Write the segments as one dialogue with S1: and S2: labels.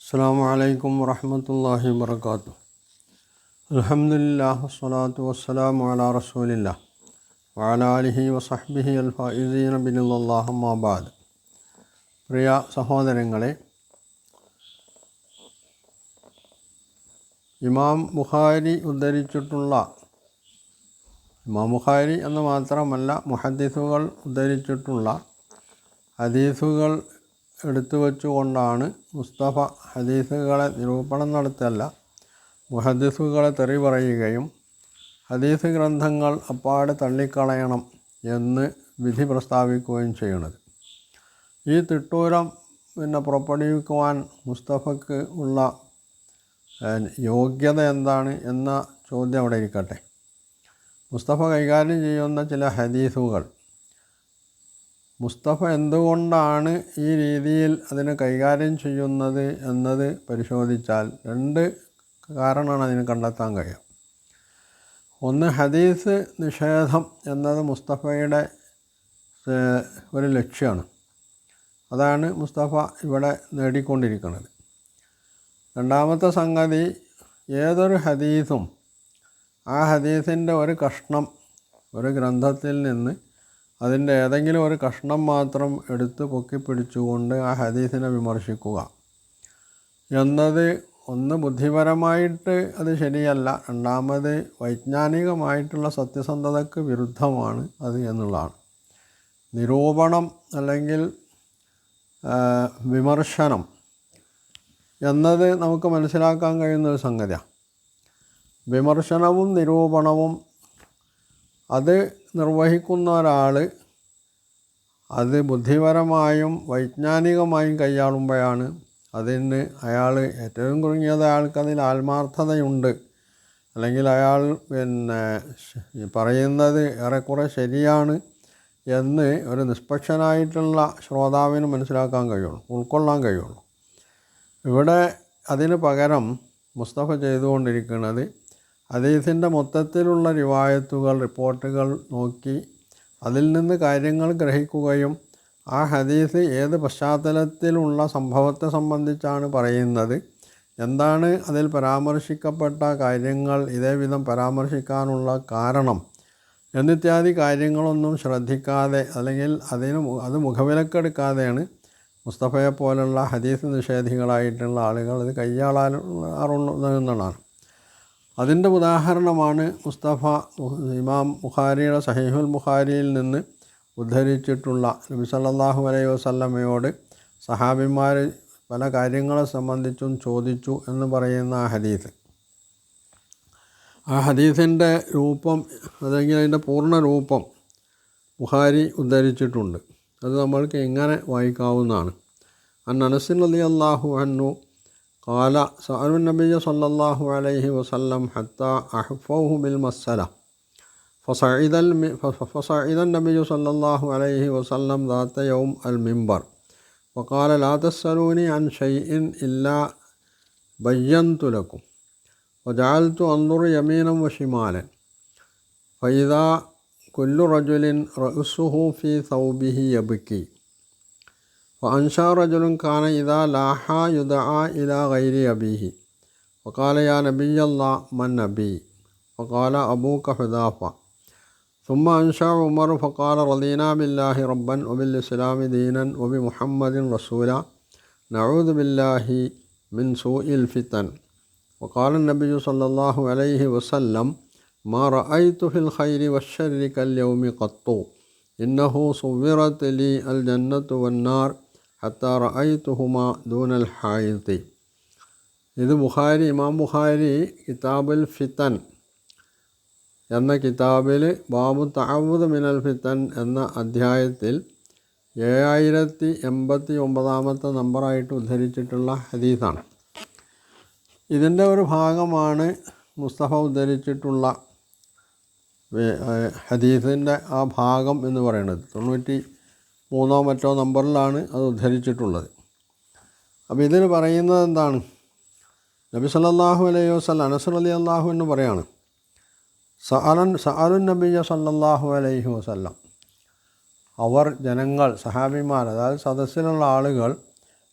S1: അസ്സാം വലൈക്കും വാഹമത്തല്ലാഹി വാത്തു അലഹമില്ലാ വസ്സലാത്തു വസ്സലാം വാല റസൂലില്ല. വാലാലിഹി വസഹ്ബിഹി അൽഫീൻ ബിനുല്ലാഹമാബാദ് പ്രിയ സഹോദരങ്ങളെ ഇമാം ബുഖാരി ഉദ്ധരിച്ചിട്ടുള്ള ഇമാം ബുഖാരി എന്ന് മാത്രമല്ല മുഹദ്ദിസുകൾ ഉദ്ധരിച്ചിട്ടുള്ള ഹദീസുകൾ എടുത്തു വച്ചുകൊണ്ടാണ് മുസ്തഫ ഹദീസുകളെ നിരൂപണം നടത്തല്ല മുഹദീസുകളെ തെറി പറയുകയും ഹദീസ് ഗ്രന്ഥങ്ങൾ അപ്പാടെ തള്ളിക്കളയണം എന്ന് വിധി പ്രസ്താവിക്കുകയും ചെയ്യുന്നത് ഈ തിട്ടൂരം പിന്നെ പുറപ്പെടുവിക്കുവാൻ മുസ്തഫക്ക് ഉള്ള യോഗ്യത എന്താണ് എന്ന ചോദ്യം അവിടെ ഇരിക്കട്ടെ. മുസ്തഫ കൈകാര്യം ചെയ്യുന്ന ചില ഹദീസുകൾ മുസ്തഫ എന്തുകൊണ്ടാണ് ഈ രീതിയിൽ അതിനെ കൈകാര്യം ചെയ്യുന്നത് എന്നത് പരിശോധിച്ചാൽ രണ്ട് കാരണമാണ് അതിന് കണ്ടെത്താൻ കഴിയുക. ഒന്ന് ഹദീസ് നിഷേധം എന്നത് മുസ്തഫയുടെ ഒരു ലക്ഷ്യമാണ്. അതാണ് മുസ്തഫ ഇവിടെ നേടിക്കൊണ്ടിരിക്കുന്നത്. രണ്ടാമത്തെ സംഗതി ഏതൊരു ഹദീസും ആ ഹദീസിന്റെ ഒരു കഷ്ണം ഒരു ഗ്രന്ഥത്തിൽ നിന്ന് അതിന്റെ ഏതെങ്കിലും ഒരു കഷ്ണം മാത്രം എടുത്ത് പൊക്കിപ്പിടിച്ചുകൊണ്ട് ആ ഹദീസിനെ വിമർശിക്കുക. എന്നത് ഒന്ന് ബുദ്ധിപരമായിട്ട് അത് ശരിയല്ല. രണ്ടാമത് വൈജ്ഞാനികമായിട്ടുള്ള സത്യസന്ധതയ്ക്ക് വിരുദ്ധമാണ് അത് എന്നുള്ളതാണ്. നിരൂപണം അല്ലെങ്കിൽ വിമർശനം എന്നത് നമുക്ക് മനസ്സിലാക്കാൻ കഴിയുന്ന ഒരു സംഗതിയാണ്. വിമർശനവും നിരൂപണവും അത് നിർവഹിക്കുന്ന ഒരാൾ അത് ബുദ്ധിപരമായും വൈജ്ഞാനികമായും കൈയാളുമ്പോഴാണ് അതിന് അയാൾ ഏറ്റവും കുറഞ്ഞത് അയാൾക്കതിൽ ആത്മാർത്ഥതയുണ്ട്. അല്ലെങ്കിൽ അയാൾ പിന്നെ പറയുന്നത് ഏറെക്കുറെ ശരിയാണ് എന്ന് ഒരു നിഷ്പക്ഷനായിട്ടുള്ള ശ്രോതാവിന് മനസ്സിലാക്കാൻ കഴിയുള്ളൂ ഉൾക്കൊള്ളാൻ കഴിയുള്ളൂ. ഇവിടെ അതിന് പകരം മുസ്തഫ ചെയ്തുകൊണ്ടിരിക്കുന്നത് ഹദീസിന്റെ മൊത്തത്തിലുള്ള റിവായത്തുകൾ റിപ്പോർട്ടുകൾ നോക്കി അതിൽ നിന്ന് കാര്യങ്ങൾ ഗ്രഹിക്കുകയും ആ ഹദീസ് ഏത് പശ്ചാത്തലത്തിലുള്ള സംഭവത്തെ സംബന്ധിച്ചാണ് പറയുന്നത് എന്താണ് അതിൽ പരാമർശിക്കപ്പെട്ട കാര്യങ്ങൾ ഇതേവിധം പരാമർശിക്കാനുള്ള കാരണം എന്നിത്യാദി കാര്യങ്ങളൊന്നും ശ്രദ്ധിക്കാതെ അല്ലെങ്കിൽ അതിന് അത് മുഖവിലക്കെടുക്കാതെയാണ് മുസ്തഫയെ പോലുള്ള ഹദീസ് നിഷേധികളായിട്ടുള്ള ആളുകൾ ഇത് കൈയാളാറുള്ളതെന്നാണ് അതിന്റെ ഉദാഹരണമാണ് മുസ്തഫ ഇമാം ബുഖാരിയുടെ സഹീഹുൽ ബുഖാരിയിൽ നിന്ന് ഉദ്ധരിച്ചിട്ടുള്ള നബി സല്ലാഹു അലൈഹി വസല്ലമയോട് സഹാബിമാർ പല കാര്യങ്ങളെ സംബന്ധിച്ചും ചോദിച്ചു എന്ന് പറയുന്ന ആ ഹദീസ്. ആ ഹദീസിന്റെ രൂപം അല്ലെങ്കിൽ അതിന്റെ പൂർണ രൂപം ബുഖാരി ഉദ്ധരിച്ചിട്ടുണ്ട്. അത് നമ്മൾക്ക് എങ്ങനെ വായിക്കാവുന്നതാണ്. അൻ അനസിൻ അലി അള്ളാഹു അന്നു قال سأل النبي صلى الله عليه وسلم حتى أحفوه بالمسألة. فصعد الم... فصعد النبي صلى الله عليه وسلم ذات يوم المنبر. وقال لا تسألوني عن شيء إلا بينت لكم وجعلت أنظر يمينا وشمالا. فإذا كل رجل رأسه في ثوبه يبكي. فأنشأ رجل كان إذا لاحى يدعى إلى غير أبيه. وقال يا نبي الله من نبي? فقال أبوك حذافة. ثم أنشأ عمر فقال رضينا بالله ربا وبالإسلام دينا وبمحمد رسولا. نعوذ بالله من سوء الفتن. وقال النبي صلى الله عليه وسلم ما رأيت في الخير والشر كاليوم قط. إنه صورت لي الجنة والنار ഹത്താറ ഐ തുഹുമ ദൂനൽ ഹായിത്തി. ഇത് ബുഹാരി ഇമാം ബുഹാരി കിതാബുൽ ഫിത്തൻ എന്ന കിതാബിൽ ബാബു താവൂദ് മിനൽ ഫിത്തൻ എന്ന അധ്യായത്തിൽ ഏഴായിരത്തി എൺപത്തി ഒമ്പതാമത്തെ നമ്പറായിട്ട് ഉദ്ധരിച്ചിട്ടുള്ള ഹദീസാണ്. ഇതിന്റെ ഒരു ഭാഗമാണ് മുസ്തഫ ഉദ്ധരിച്ചിട്ടുള്ള ഹദീസിന്റെ ആ ഭാഗം എന്ന് പറയുന്നത്. തൊണ്ണൂറ്റി മൂന്നോ മറ്റോ നമ്പറിലാണ് അത് ഉദ്ധരിച്ചിട്ടുള്ളത്. അപ്പോൾ ഇതിൽ പറയുന്നത് എന്താണ്? നബി സല്ലാഹു അലൈഹി വസല്ലം അനസർ അലി അള്ളാഹു എന്ന് പറയാണ് സഅലൻ സഅലുൻ നബിയ സല്ലാഹു അലൈഹി വസല്ലം. അവർ ജനങ്ങൾ സഹാബിമാർ അതായത് സദസ്സിലുള്ള ആളുകൾ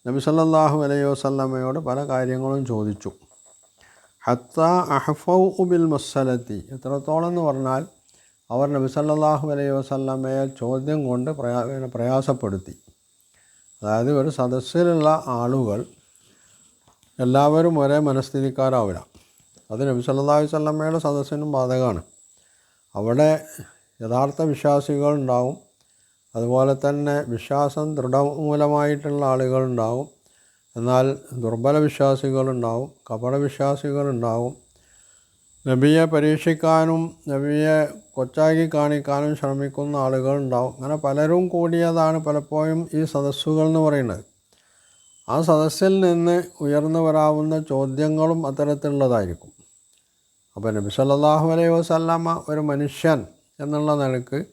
S1: നബി സല്ലാഹു അലൈഹി വസല്ലമയോട് പല കാര്യങ്ങളും ചോദിച്ചു. ഹത്ത അഹ്ഫൗ ഉബിൽ മസ്സലത്തി. എത്രത്തോളം എന്ന് പറഞ്ഞാൽ അവർ നബി സല്ലല്ലാഹു അലൈഹി ചോദ്യം കൊണ്ട് പ്രയാ പ്രയാസപ്പെടുത്തി. അതായത് ഒരു സദസ്സിലുള്ള ആളുകൾ എല്ലാവരും ഒരേ മനസ്ഥിതിക്കാരാവില്ല അത് നബി സല്ലല്ലാഹു അലൈഹി വസല്ലമയുടെ സദസ്സിനും ബാധകമാണ്. അവിടെ യഥാർത്ഥ വിശ്വാസികൾ ഉണ്ടാവും. അതുപോലെ തന്നെ വിശ്വാസം ദൃഢമൂലമായിട്ടുള്ള ആളുകളുണ്ടാവും എന്നാൽ ദുർബല വിശ്വാസികളുണ്ടാവും കപട വിശ്വാസികളുണ്ടാവും നബിയെ പരീക്ഷിക്കാനും നബിയെ കൊച്ചാക്കി കാണിക്കാനും ശ്രമിക്കുന്ന ആളുകൾ ആളുകളുണ്ടാവും അങ്ങനെ പലരും കൂടിയതാണ് പലപ്പോഴും ഈ സദസ്സുകൾ എന്ന് പറയുന്നത്. ആ സദസ്സിൽ നിന്ന് ഉയർന്നു വരാവുന്ന ചോദ്യങ്ങളും അത്തരത്തിലുള്ളതായിരിക്കും. അപ്പോൾ നബി സല്ലാഹു അലൈഹി വസല്ലമ ഒരു മനുഷ്യൻ എന്നുള്ള നിലയ്ക്ക്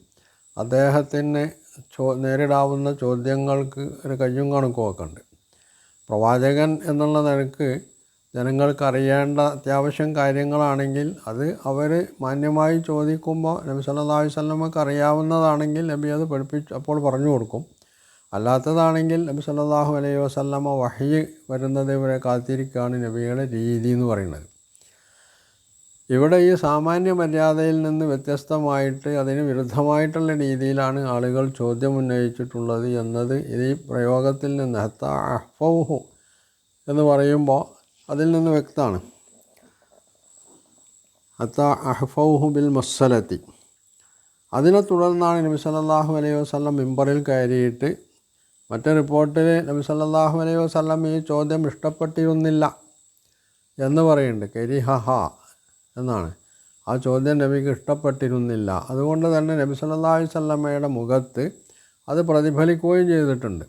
S1: അദ്ദേഹത്തിന് ചോ നേരിടാവുന്ന ചോദ്യങ്ങൾക്ക് ഒരു കയ്യും കണക്കുമൊക്കെ ഉണ്ട്. പ്രവാചകൻ എന്നുള്ള നിലയ്ക്ക് ജനങ്ങൾക്ക് അറിയേണ്ട അത്യാവശ്യം കാര്യങ്ങളാണെങ്കിൽ അത് അവർ മാന്യമായി ചോദിക്കുമ്പോൾ നബി സല്ലാ വല്ലമക്ക് അറിയാവുന്നതാണെങ്കിൽ നബി അത് പഠിപ്പിച്ച് അപ്പോൾ പറഞ്ഞു കൊടുക്കും. അല്ലാത്തതാണെങ്കിൽ നബി സല്ലാഹു അലൈഹി വസല്ലമ വഹി വരുന്നത് ഇവരെ കാത്തിരിക്കുകയാണ് നബിയുടെ രീതി എന്ന് പറയുന്നത്. ഇവിടെ ഈ സാമാന്യ മര്യാദയിൽ നിന്ന് വ്യത്യസ്തമായിട്ട് അതിന് വിരുദ്ധമായിട്ടുള്ള രീതിയിലാണ് ആളുകൾ ചോദ്യം ഉന്നയിച്ചിട്ടുള്ളത് എന്നത് ഈ പ്രയോഗത്തിൽ നിന്ന് ഹത്ത അഹ്ഫൗഹു എന്ന് പറയുമ്പോൾ അതിൽ നിന്ന് വ്യക്തമാണ്. അത്ത അഹ്ഫൗഹു ബിൽ മസ്സലത്തി. അതിനെ തുടർന്നാണ് നബി സല്ലാഹു അലൈഹി വസ്ലം മിമ്പറിൽ കയറിയിട്ട് മറ്റേ റിപ്പോർട്ടിൽ നബി സല്ലാഹു അലൈഹി വസ്ലം ഈ ചോദ്യം ഇഷ്ടപ്പെട്ടിരുന്നില്ല എന്ന് പറയുന്നുണ്ട്. കരിഹഹ എന്നാണ്. ആ ചോദ്യം നബിക്ക് ഇഷ്ടപ്പെട്ടിരുന്നില്ല. അതുകൊണ്ട് തന്നെ നബി സല്ലല്ലാഹു വല്ലമ്മയുടെ മുഖത്ത് അത് പ്രതിഫലിക്കുകയും ചെയ്തിട്ടുണ്ട്.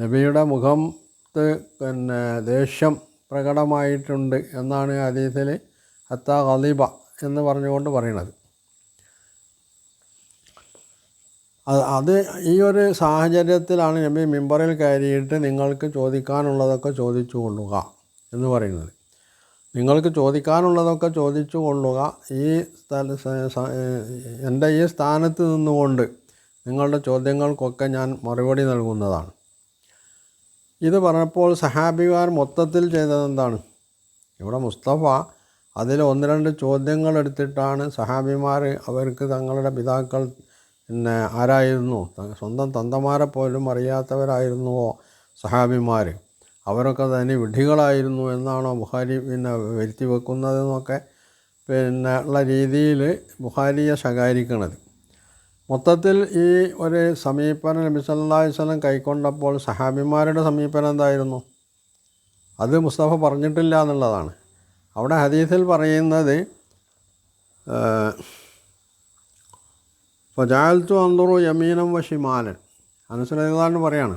S1: നബിയുടെ മുഖത്ത് പിന്നെ ദേഷ്യം പ്രകടമായിട്ടുണ്ട് എന്നാണ് ഹദീസിൽ ഹത്ത ഖലീബ എന്ന് പറഞ്ഞുകൊണ്ട് പറയുന്നത്. അത് ഈ ഒരു സാഹചര്യത്തിലാണ് നബി മിമ്പറിൽ കയറിയിട്ട് നിങ്ങൾക്ക് ചോദിക്കാനുള്ളതൊക്കെ ചോദിച്ചു കൊള്ളുക എന്ന് പറയുന്നത്. നിങ്ങൾക്ക് ചോദിക്കാനുള്ളതൊക്കെ ചോദിച്ചു കൊള്ളുക ഈ സ്ഥല എന്റെ ഈ സ്ഥാനത്ത് നിന്നുകൊണ്ട് നിങ്ങളുടെ ചോദ്യങ്ങൾക്കൊക്കെ ഞാൻ മറുപടി നൽകുന്നതാണ്. ഇത് പറഞ്ഞപ്പോൾ സഹാബിമാർ മൊത്തത്തിൽ ചെയ്തത് എന്താണ്? ഇവിടെ മുസ്തഫ അതിൽ ഒന്ന് രണ്ട് ചോദ്യങ്ങൾ എടുത്തിട്ടാണ് സഹാബിമാർ അവർക്ക് തങ്ങളുടെ പിതാക്കൾ പിന്നെ ആരായിരുന്നു? സ്വന്തം തന്തമാരെ പോലും അറിയാത്തവരായിരുന്നുവോ സഹാബിമാർ? അവരൊക്കെ തന്നെ വിഡ്ഢികളായിരുന്നു എന്നാണോ ബുഹാരി പിന്നെ വരുത്തി വെക്കുന്നതെന്നൊക്കെ പിന്നെ ഉള്ള രീതിയിൽ ബുഹാരിയെ ശകാരിക്കണത്. മൊത്തത്തിൽ ഈ ഒരു സമീപനം നബി സല്ലല്ലാഹു വല്ലം കൈക്കൊണ്ടപ്പോൾ സഹാബിമാരുടെ സമീപനം എന്തായിരുന്നു? അത് മുസ്തഫ പറഞ്ഞിട്ടില്ല എന്നുള്ളതാണ്. അവിടെ ഹദീസിൽ പറയുന്നത് ഫജാൽത്തു അന്തുറു യമീനം വ ഷിമാലൻ. അനുസരിതാണ് പറയാണ്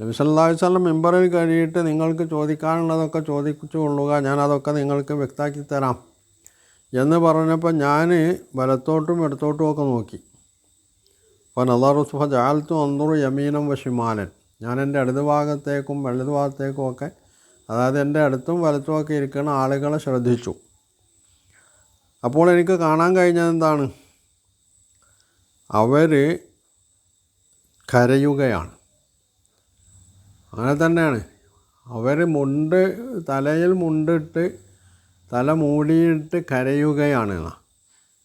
S1: നബി സല്ലല്ലാഹു വല്ലം മെമ്പറിൽ കഴിയിട്ട് നിങ്ങൾക്ക് ചോദിക്കാനുള്ളതൊക്കെ ചോദിച്ചു കൊള്ളുക ഞാനതൊക്കെ നിങ്ങൾക്ക് വ്യക്താക്കി തരാം. എന്ന് പറഞ്ഞപ്പോൾ ഞാൻ വലത്തോട്ടും ഇടത്തോട്ടും ഒക്കെ നോക്കി. അപ്പോൾ നല്ലാറുസ്ഫ ജാൽത്തു അന്തുറു യമീനം വശിമാലൻ ഞാൻ എന്റെ ഇടത് ഭാഗത്തേക്കും ഭാഗത്തേക്കും ഒക്കെ അതായത് എന്റെ അടുത്തും വലത്തും ഒക്കെ ഇരിക്കുന്ന ആളുകളെ ശ്രദ്ധിച്ചു. അപ്പോൾ എനിക്ക് കാണാൻ കഴിഞ്ഞത് എന്താണ്? അവർ കരയുകയാണ്. അങ്ങനെ തന്നെയാണ്. അവർ മുണ്ട് തലയിൽ മുണ്ടിട്ട് തല മൂടിയിട്ട് കരയുകയാണ്.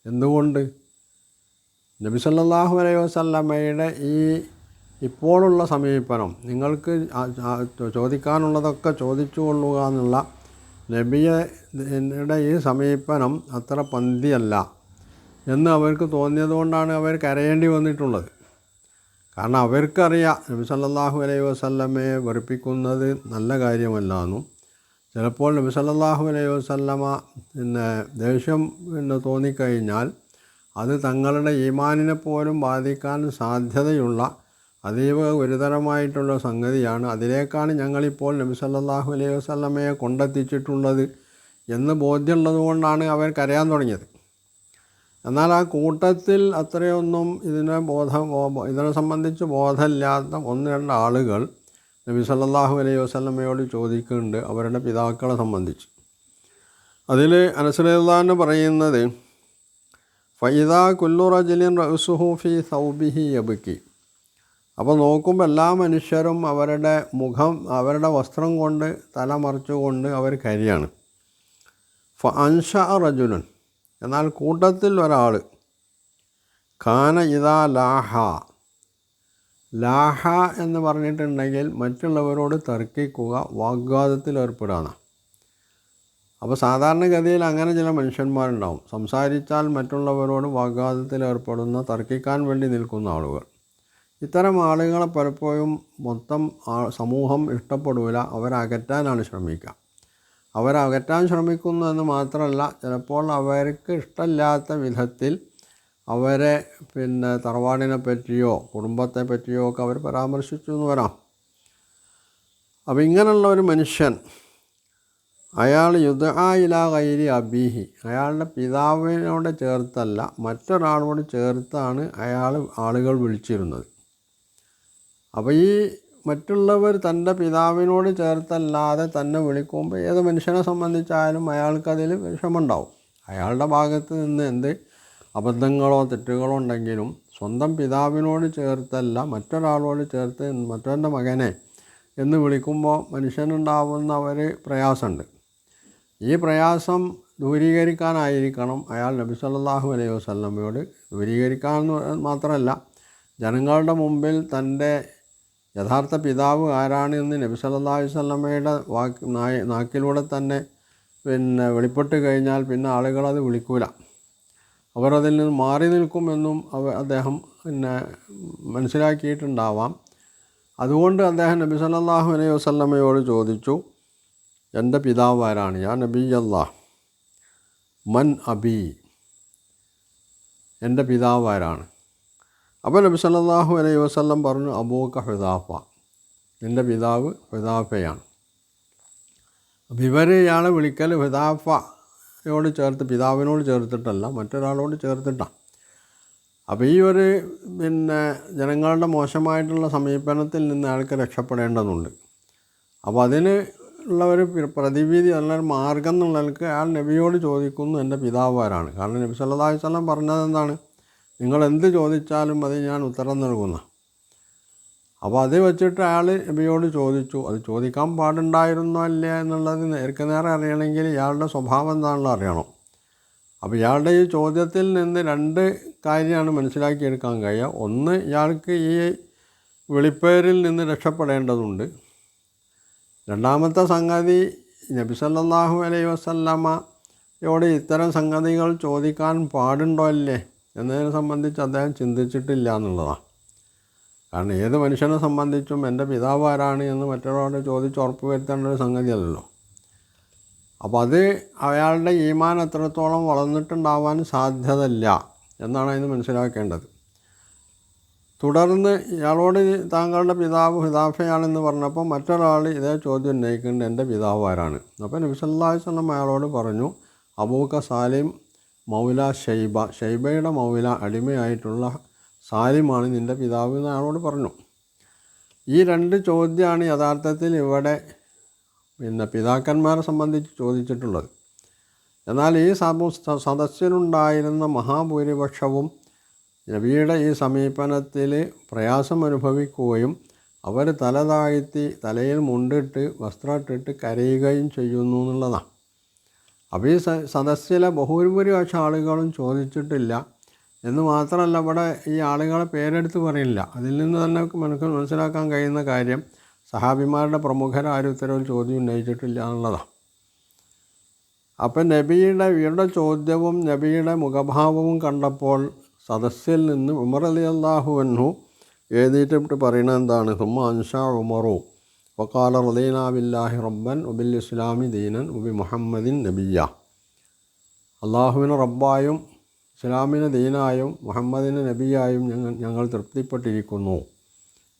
S1: എന്തുകൊണ്ട്? നബി സല്ലാഹു അലൈഹി വസല്ലമ്മയുടെ ഈ ഇപ്പോഴുള്ള സമീപനം നിങ്ങൾക്ക് ചോദിക്കാനുള്ളതൊക്കെ ചോദിച്ചു കൊള്ളുക എന്നുള്ള നബിയുടെ ഈ സമീപനം അത്ര പന്തിയല്ല എന്ന് അവർക്ക് തോന്നിയതുകൊണ്ടാണ് അവർ കരയേണ്ടി വന്നിട്ടുള്ളത്. കാരണം അവർക്കറിയാം നബി സല്ലാഹു അലൈഹി വസല്ലമ്മയെ വെറുപ്പിക്കുന്നത് നല്ല കാര്യമല്ല എന്നും ചിലപ്പോൾ നബി സല്ലല്ലാഹു അലൈഹി വസല്ലമ പിന്നെ ദേഷ്യം പിന്നെ തോന്നിക്കഴിഞ്ഞാൽ അത് തങ്ങളുടെ ഈമാനിനെ പോലും ബാധിക്കാൻ സാധ്യതയുള്ള അതീവ ഗുരുതരമായിട്ടുള്ള സംഗതിയാണ്. അതിലേക്കാണ് ഞങ്ങളിപ്പോൾ നബി സല്ലല്ലാഹു അലൈഹി വസല്ലമയെ കൊണ്ടെത്തിച്ചിട്ടുള്ളത് എന്ന് ബോധ്യമുള്ളത് കൊണ്ടാണ് അവർ കരയാൻ തുടങ്ങിയത്. എന്നാൽ ആ കൂട്ടത്തിൽ അത്രയൊന്നും ഇതിനെ ബോധം ഇതിനെ സംബന്ധിച്ച് ബോധമില്ലാത്ത ഒന്ന് രണ്ട് ആളുകൾ നബി സല്ലാഹു അലൈഹി വസല്ലമയോട് ചോദിക്കുന്നുണ്ട് അവരുടെ പിതാക്കളെ സംബന്ധിച്ച്. അതിൽ അനസുലാന്ന് പറയുന്നത് ഫൈദ കുല്ലുറജലിൻ റസുഹു ഫി സൗബിഹി യബുക്കി അപ്പോൾ നോക്കുമ്പോൾ എല്ലാ മനുഷ്യരും അവരുടെ മുഖം അവരുടെ വസ്ത്രം കൊണ്ട് തല മറിച്ചുകൊണ്ട് അവർ കരിയാണ്. ഫ അൻഷ റജുലൻ. എന്നാൽ കൂട്ടത്തിൽ ഒരാൾ ഖാന ഇതാ ലാഹ. ലാഹ എന്ന് പറഞ്ഞിട്ടുണ്ടെങ്കിൽ മറ്റുള്ളവരോട് തർക്കിക്കുക വാഗ്വാദത്തിൽ ഏർപ്പെടുകയാണ്. അപ്പോൾ സാധാരണഗതിയിൽ അങ്ങനെ ചില മനുഷ്യന്മാരുണ്ടാവും. സംസാരിച്ചാൽ മറ്റുള്ളവരോട് വാഗ്വാദത്തിൽ ഏർപ്പെടുന്ന തർക്കിക്കാൻ വേണ്ടി നിൽക്കുന്ന ആളുകൾ. ഇത്തരം ആളുകളെ പലപ്പോഴും മൊത്തം സമൂഹം ഇഷ്ടപ്പെടില്ല അവരകറ്റാനാണ് ശ്രമിക്കുക. അവരകറ്റാൻ ശ്രമിക്കുന്നു എന്ന് മാത്രമല്ല ചിലപ്പോൾ അവർക്ക് ഇഷ്ടമില്ലാത്ത വിധത്തിൽ അവരെ പിന്നെ തറവാടിനെ പറ്റിയോ കുടുംബത്തെ പറ്റിയോ ഒക്കെ അവർ പരാമർശിച്ചു എന്ന് വരാം. അപ്പോൾ ഇങ്ങനെയുള്ള ഒരു മനുഷ്യൻ അയാൾ യുദ്ധായില കൈരി അബീഹി. അയാളുടെ പിതാവിനോട് ചേർത്തല്ല മറ്റൊരാളോട് ചേർത്താണ് അയാൾ ആളുകൾ വിളിച്ചിരുന്നത്. അപ്പോൾ ഈ മറ്റുള്ളവർ തന്റെ പിതാവിനോട് ചേർത്തല്ലാതെ തന്നെ വിളിക്കുമ്പോൾ ഏത് മനുഷ്യനെ സംബന്ധിച്ചായാലും അയാൾക്കതിൽ വിഷമമുണ്ടാവും. അയാളുടെ ഭാഗത്ത് നിന്ന് എന്ത് അബദ്ധങ്ങളോ തെറ്റുകളോ ഉണ്ടെങ്കിലും സ്വന്തം പിതാവിനോട് ചേർത്തല്ല മറ്റൊരാളോട് ചേർത്ത് മറ്റൊന്റെ മകനെ എന്ന് വിളിക്കുമ്പോൾ മനുഷ്യനുണ്ടാവുന്ന ഒരു പ്രയാസമുണ്ട്. ഈ പ്രയാസം ദൂരീകരിക്കാനായിരിക്കണം. അയാൾ നബി സല്ലല്ലാഹു അലൈഹി വസല്ലമയോട് ദൂരീകരിക്കാമെന്ന് മാത്രമല്ല ജനങ്ങളുടെ മുമ്പിൽ തന്റെ യഥാർത്ഥ പിതാവ് ആരാണ് എന്ന് നബി സല്ലല്ലാഹു അലൈഹി വസല്ലമയുടെ വാക്ക് നാക്കിലൂടെ തന്നെ പിന്നെ വെളിപ്പെട്ട് കഴിഞ്ഞാൽ പിന്നെ ആളുകളത് വിളിക്കൂല. അവർ അതിൽ നിന്ന് മാറി നിൽക്കുമെന്നും അവ അദ്ദേഹം പിന്നെ മനസ്സിലാക്കിയിട്ടുണ്ടാവാം. അതുകൊണ്ട് അദ്ദേഹം നബി സല്ലാഹു അലൈഹി വസല്ലമയോട് ചോദിച്ചു എന്റെ പിതാവ് ആരാണ് ഞാൻ നബി അള്ളാഹ് മൻ അബി. എന്റെ പിതാവ് ആരാണ് അപ്പോൾ നബി സല്ലല്ലാഹു അലൈഹി വസല്ലം പറഞ്ഞു അബൂക്ക ഹുദാഫ നിന്റെ പിതാവ് ഹുദാഫയാണ് അപ്പം ഇവർ ഇയാളെ വിളിക്കൽ ഹുദാഫയോട് ചേർത്ത് പിതാവിനോട് ചേർത്തിട്ടല്ല മറ്റൊരാളോട് ചേർത്തിട്ടാണ്. അപ്പോൾ ഈ ഒരു പിന്നെ ജനങ്ങളുടെ മോശമായിട്ടുള്ള സമീപനത്തിൽ നിന്ന് അയാൾക്ക് രക്ഷപ്പെടേണ്ടതുണ്ട്. അപ്പോൾ അതിന് ഉള്ള ഒരു പ്ര- പ്രതിവിധി അല്ലെങ്കിൽ മാർഗം എന്നുള്ളവർക്ക് അയാൾ നബിയോട് ചോദിക്കുന്നു എന്റെ പിതാവ് കാരണം നബി സല്ലല്ലാഹു അലൈഹി വസല്ലം പറഞ്ഞത് എന്താണ്? നിങ്ങൾ എന്ത് ചോദിച്ചാലും അത് ഞാൻ ഉത്തരം നൽകുന്ന. അപ്പോൾ അത് വെച്ചിട്ട് അയാൾ നബിയോട് ചോദിച്ചു. അത് ചോദിക്കാൻ പാടുണ്ടായിരുന്നോ അല്ലേ എന്നുള്ളത് നേർക്ക് നേരെ അറിയണമെങ്കിൽ ഇയാളുടെ സ്വഭാവം എന്താണെന്ന് അറിയണം. അപ്പോൾ ഇയാളുടെ ഈ ചോദ്യത്തിൽ നിന്ന് രണ്ട് കാര്യമാണ് മനസ്സിലാക്കിയെടുക്കാൻ കഴിയുക. ഒന്ന് ഇയാൾക്ക് ഈ വിളിപ്പേരിൽ നിന്ന് രക്ഷപ്പെടേണ്ടതുണ്ട്. രണ്ടാമത്തെ സംഗതി നബി സല്ലല്ലാഹു അലൈഹി വസല്ലമയോട് ഇത്തരം സംഗതികൾ ചോദിക്കാൻ പാടുണ്ടോ അല്ലേ എന്നതിനെ സംബന്ധിച്ച് അദ്ദേഹം ചിന്തിച്ചിട്ടില്ല എന്നുള്ളതാണ്. കാരണം ഏത് മനുഷ്യനെ സംബന്ധിച്ചും എന്റെ പിതാവ് ആരാണ് എന്ന് മറ്റൊരാളോട് ചോദിച്ച് ഉറപ്പ് വരുത്തേണ്ട ഒരു സംഗതിയല്ലല്ലോ അപ്പോൾ അത് അയാളുടെ ഈമാൻ എത്രത്തോളം വളർന്നിട്ടുണ്ടാവാൻ സാധ്യതയില്ല എന്നാണ് അതിന് മനസ്സിലാക്കേണ്ടത്. തുടർന്ന് ഇയാളോട് താങ്കളുടെ പിതാവ് ഹിതാഫയാണെന്ന് പറഞ്ഞപ്പോൾ മറ്റൊരാൾ ഇതേ ചോദ്യം ഉന്നയിക്കുന്നുണ്ട്. എന്റെ പിതാവ് ആരാണ്? അപ്പോൾ നബി സല്ലല്ലാഹു അലൈഹി വസല്ലം അയാളോട് പറഞ്ഞു അബൂക്ക സാലിം മൗല ഷൈബ. ഷൈബയുടെ മൗല അടിമയായിട്ടുള്ള സാലിമാണ് നിന്റെ പിതാവ് എന്ന് അയാളോട് പറഞ്ഞു. ഈ രണ്ട് ചോദ്യമാണ് യഥാർത്ഥത്തിൽ ഇവിടെ പിന്നെ പിതാക്കന്മാരെ സംബന്ധിച്ച് ചോദിച്ചിട്ടുള്ളത്. എന്നാൽ ഈ സമൂ സ- സദസ്സിലുണ്ടായിരുന്ന മഹാഭൂരിപക്ഷവും നബിയുടെ ഈ സമീപനത്തിൽ പ്രയാസം അനുഭവിക്കുകയും അവർ തല താഴ്ത്തി തലയിൽ മുണ്ടിട്ട് വസ്ത്രമിട്ടിട്ട് കരയുകയും ചെയ്യുന്നു എന്നുള്ളതാണ്. അപ്പോൾ ഈ സദസ്സിലെ ബഹുഭൂരിപക്ഷം ആളുകളും ചോദിച്ചിട്ടില്ല. എന്ന് മാത്രമല്ല ഇവിടെ ഈ ആളുകളെ പേരെടുത്ത് പറയില്ല. അതിൽ നിന്ന് തന്നെ നമുക്ക് മനസ്സിലാക്കാൻ കഴിയുന്ന കാര്യം സഹാബിമാരുടെ പ്രമുഖരാരും ഇത്തരം ഒരു ചോദ്യം ഉന്നയിച്ചിട്ടില്ല എന്നുള്ളതാണ്. അപ്പം നബിയുടെ ഇവരുടെ ചോദ്യവും നബിയുടെ മുഖഭാവവും കണ്ടപ്പോൾ സദസ്സിൽ നിന്ന് ഉമർ അലി അള്ളാഹു അൻഹു എഴുതിയിട്ട് പറയുന്നത് എന്താണ്? ഹുമ്മ അൻഷാ ഉമറു. വക്കാല റദീന ബില്ലാഹി റബ്ബൻ ഉബിൽ ഇസ്ലാമി ദീനൻ ഉബി മുഹമ്മദിൻ നബിയ അള്ളാഹുവിന് റബ്ബായും ഇസ്ലാമിന് ദീനായും മുഹമ്മദിന് നബിയായും ഞങ്ങൾ ഞങ്ങൾ തൃപ്തിപ്പെട്ടിരിക്കുന്നു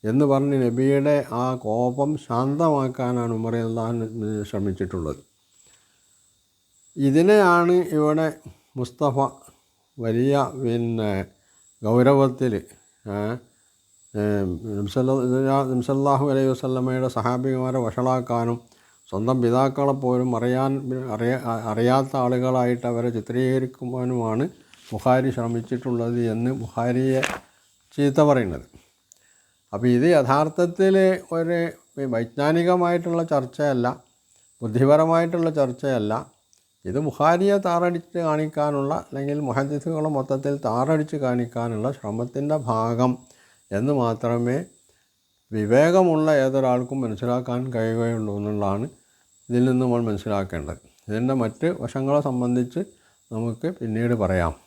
S1: എന്ന് പറഞ്ഞ് നബിയുടെ ആ കോപം ശാന്തമാക്കാനാണ് ഉമർ അള്ളാഹു ശ്രമിച്ചിട്ടുള്ളത്. ഇതിനെയാണ് ഇവിടെ മുസ്തഫ വലിയ പിന്നെ ഗൗരവത്തിൽ നിംസല്ലാഹു അലൈഹി വസല്ലമയുടെ സഹാബിമാരെ വഷളാക്കാനും സ്വന്തം പിതാക്കളെ പോലും അറിയാൻ അറിയ അറിയാത്ത ആളുകളായിട്ട് അവരെ ചിത്രീകരിക്കുവാനുമാണ് ബുഹാരി ശ്രമിച്ചിട്ടുള്ളത് എന്ന് ബുഹാരിയെ ചീത്ത പറയുന്നത്. അപ്പോൾ ഇത് യഥാർത്ഥത്തിൽ ഒരു വൈജ്ഞാനികമായിട്ടുള്ള ചർച്ചയല്ല ബുദ്ധിപരമായിട്ടുള്ള ചർച്ചയല്ല. ഇത് ബുഹാരിയെ താറടിച്ച് കാണിക്കാനുള്ള അല്ലെങ്കിൽ മുഹദ്ദിസുകളെ മൊത്തത്തിൽ താറടിച്ച് കാണിക്കാനുള്ള ശ്രമത്തിന്റെ ഭാഗം എന്ന് മാത്രമേ വിവേകമുള്ള ഏതൊരാൾക്കും മനസ്സിലാക്കാൻ കഴിയുകയുള്ളൂ എന്നുള്ളതാണ് ഇതിൽ നിന്ന് നമ്മൾ മനസ്സിലാക്കേണ്ടത്. ഇതിന്റെ മറ്റ് വശങ്ങളെ സംബന്ധിച്ച് നമുക്ക് പിന്നീട് പറയാം.